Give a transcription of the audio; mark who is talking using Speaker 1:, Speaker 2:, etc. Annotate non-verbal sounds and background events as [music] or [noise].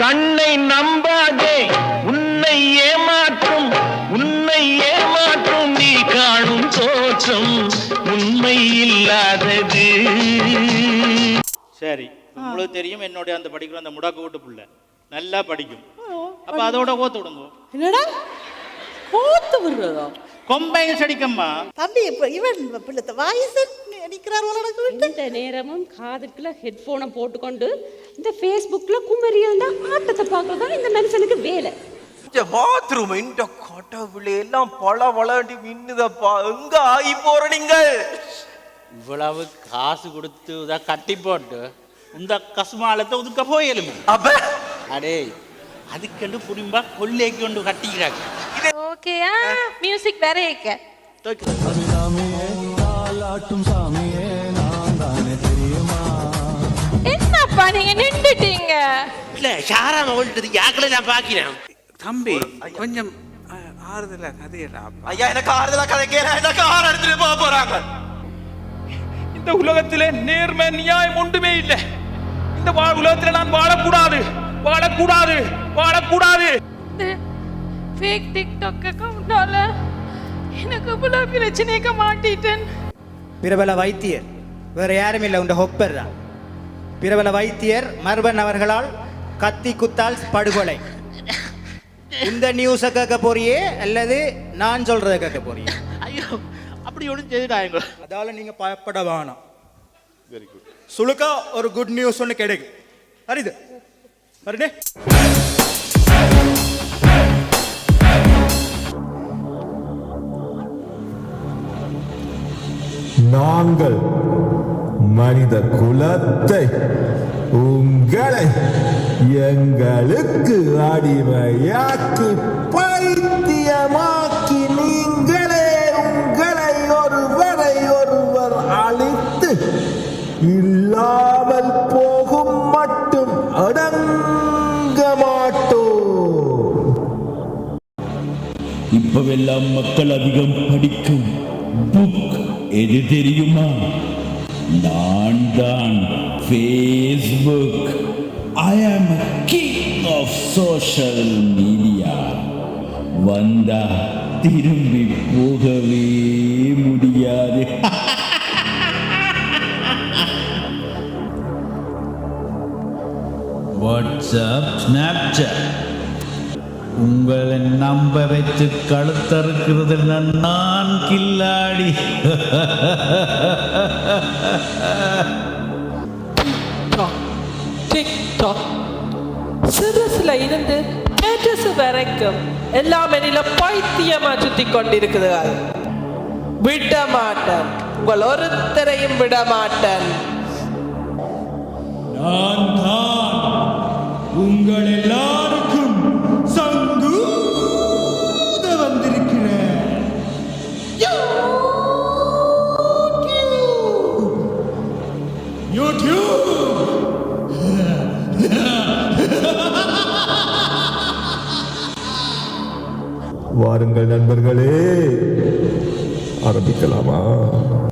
Speaker 1: கண்ணை நம்பாதே உன்னை ஏமாற்றும் உன்னை ஏமாற்றும் நீ காணும் தோற்றம் உண்மை இல்லாதது
Speaker 2: சரி உங்களுக்கு தெரியும் என்னுடைய அந்த படிக்கிற அந்த முடக்கு வீட்டு புள்ள. நல்லா படிக்கும். அப்ப அதோட கோத்து விடுங்க.
Speaker 3: என்னடா? கோத்து விடுறதோ?
Speaker 2: கொம்பையும் செடிக்கம்மா.
Speaker 3: தம்பி இப்ப இவன் பிள்ளை வயசு
Speaker 4: இந்த நேரமும் காதுக்குள்ள ஹெட்ஃபோனை போட்டுக்கொண்டு இந்த ஃபேஸ்புக்கில் குமரியல் தான் ஆட்டத்தை பார்க்கறது இந்த மனுஷனுக்கு வேலை.
Speaker 5: பாத்ரூம் இந்த கடவுளே எல்லாம் பல வளண்டி மின்னுதப்பா எங்க ஆகி போற நீங்கள்?
Speaker 2: இவ்வளவு காசு கொடுத்து இதை கட்டி போட்டு இந்த கசுமாலத்தை ஒதுக்க போயலும்.
Speaker 5: அப்ப?
Speaker 2: அடே அதுக்கெண்டு புரிம்பா கொள்ளைக்கு கொண்டு கட்டிக்கிறாங்க.
Speaker 6: ஓகேயா மியூசிக் வேற ஏக்க என்னப்பா நீங்க நின்றுட்டீங்க
Speaker 7: இல்ல ஷாராம ஓடிட்டது யாக்களை நான் பாக்கிறேன்? தம்பி கொஞ்சம் ஆறுதலா கதையடா
Speaker 5: ஐயா எனக்கு ஆறுதலா கதை கேட்க எனக்கு ஆறு எடுத்துட்டு போக போறாங்க.
Speaker 8: இந்த உலகத்திலே நேர்மை நியாயம் ஒன்றுமே இல்லை. இந்த வா- உலகத்திலே நான் வாழக்கூடாது. வாழக்கூடாது. வாழக்கூடாது.
Speaker 6: ஃபேக் டிக்டாக் அக்கவுண்டால எனக்கு இவ்வளவு பிரச்சனைக்க மாட்டிட்டேன்.
Speaker 9: பிரபல வைத்தியர். வேற யாரும் இல்லை உண்ட ஹொப்பர் தான் பிரபல வைத்தியர் மர்பன் அவர்களால் கத்தி குத்தால் படுகொலை. இந்த நியூஸை கேட்க போறியே அல்லது நான் சொல்றதை கேட்க போறியே?
Speaker 2: ஐயோ அப்படி ஒன்றும் செய்துட்டாங்க
Speaker 9: அதால நீங்க பயப்பட வேணாம். வெரி குட் சுளுக்கா ஒரு குட் நியூஸ் ஒன்று கிடைக்கும். அறிது வருடே
Speaker 10: நாங்கள் மனித குலத்தை உங்களை எங்களுக்கு அடிமையாக்கி பைத்தியமாக்கி நீங்களே உங்களை ஒருவரை ஒருவர் அழித்து இல்லாமல் போகும் மட்டும் அடங்க மாட்டோ
Speaker 11: இப்பவெல்லாம் மக்கள் அதிகம் படிக்கும் புக். எது தெரியுமா? நான் தான் ஃபேஸ்புக் ஐ ஆம் கிங் ஆஃப் சோஷியல் மீடியா வந்தா திரும்பி போகவே முடியாது. [laughs] வாட்ஸ்அப் ஸ்னாப்சாட் உங்களை நம்ப வச்சு கழுத்தறுக்கிறது நான் கில்லாடி.
Speaker 3: சிறுசுல இருந்து பெருசு வரைக்கும் எல்லாம் என்னில பைத்தியமா சுத்தி கொண்டிருக்குதுகள் விட மாட்டேன். உங்கள் ஒருத்தரையும் விட மாட்டேன்.
Speaker 11: நான் தான் யூடியூப் [laughs]
Speaker 10: வாருங்கள் நண்பர்களே. ஆரம்பிக்கலாமா?